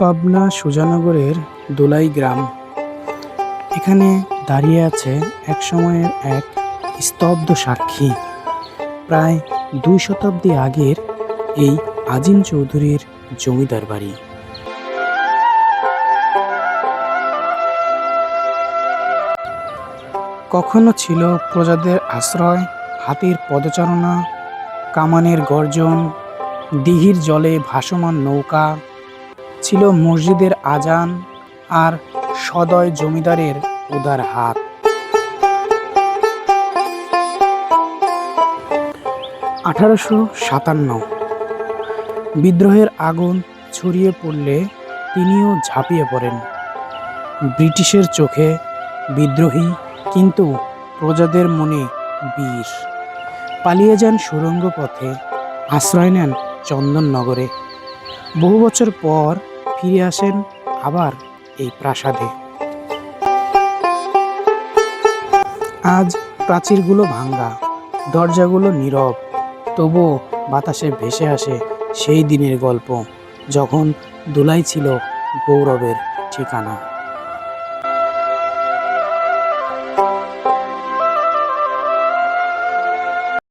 পাবনা সুজানগরের দোলাই গ্রাম। এখানে দাঁড়িয়ে আছে এক সময়ের এক স্তব্ধ সাক্ষী। প্রায় দুই শতাব্দী আগের এই আজিম চৌধুরীর জমিদার বাড়ি। কখনো ছিল প্রজাদের আশ্রয়, হাতির পদচারণা, কামানের গর্জন, দিঘির জলে ভাসমান নৌকা ছিল মসজিদের আজান আর সদয় জমিদারের উদার হাত। আঠারোশো সাতান্ন। বিদ্রোহের আগুন ছড়িয়ে পড়লে তিনিও ঝাঁপিয়ে পড়েন। ব্রিটিশের চোখে বিদ্রোহী কিন্তু প্রজাদের মনে বীর। পালিয়ে যান সুরঙ্গ পথে, আশ্রয় নেন চন্দননগরে। বহু বছর পর ফিরে আসেন আবার এই প্রাসাদে। আজ প্রাচীরগুলো ভাঙ্গা, দরজাগুলো নীরব, তবুও বাতাসে ভেসে আসে সেই দিনের গল্প, যখন দুলাই ছিল গৌরবের ঠিকানা।